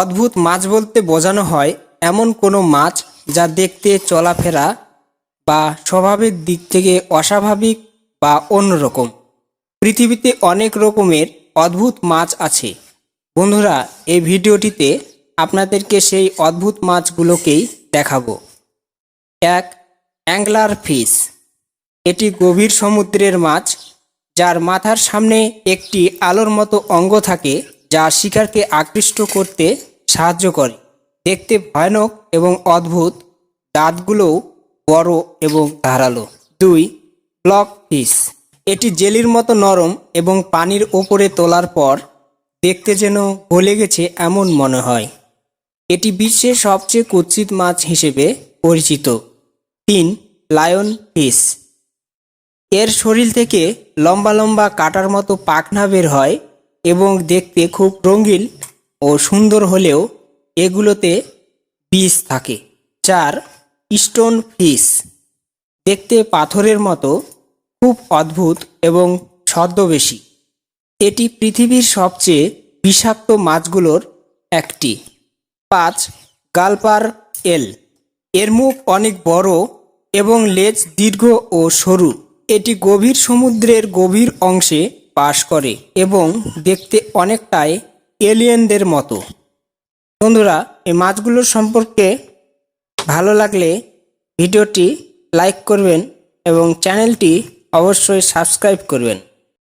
অদ্ভুত মাছ বলতে বোঝানো হয় এমন কোনো মাছ যা দেখতে চলাফেরা বা স্বভাবের দিক থেকে অস্বাভাবিক বা অন্যরকম। পৃথিবীতে অনেক রকমের অদ্ভুত মাছ আছে। বন্ধুরা, এই ভিডিওটিতে আপনাদেরকে সেই অদ্ভুত মাছগুলোকেই দেখাবো। এক, অ্যাংলার ফিশ। এটি গভীর সমুদ্রের মাছ, যার মাথার সামনে একটি আলোর মতো অঙ্গ থাকে যা শিকারকে আকৃষ্ট করতে সাহায্য করে। দেখতে ভয়ানক এবং অদ্ভুত দাঁতগুলোও বড় এবং ধারালো। দুই ব্লক ফিশ এটি জেলির মতো নরম এবং পানির ওপরে তোলার পর দেখতে যেন গলে গেছে এমন মনে হয়। এটি বিশ্বের সবচেয়ে কুৎসিত মাছ হিসেবে পরিচিত। তিন, লায়ন ফিশ এর শরীর থেকে লম্বা লম্বা কাটার মতো পাখনা বের হয় এবং দেখতে খুব রঙিন ও সুন্দর হলেও এগুলোতে বিষ থাকে। চার, স্টোন ফিশ। দেখতে পাথরের মতো, খুব অদ্ভুত এবং ছদ্মবেশী। এটি পৃথিবীর সবচেয়ে বিষাক্ত মাছগুলোর একটি। পাঁচ, গালপার এল। এর মুখ অনেক বড় এবং লেজ দীর্ঘ ও সরু। এটি গভীর সমুদ্রের গভীর অংশে বাস করে এবং দেখতে অনেকটাই এলিয়েনদের মতো। বন্ধুরা, এই মাছগুলোর সম্পর্কে ভালো লাগলে ভিডিওটি লাইক করবেন এবং চ্যানেলটি অবশ্যই সাবস্ক্রাইব করবেন।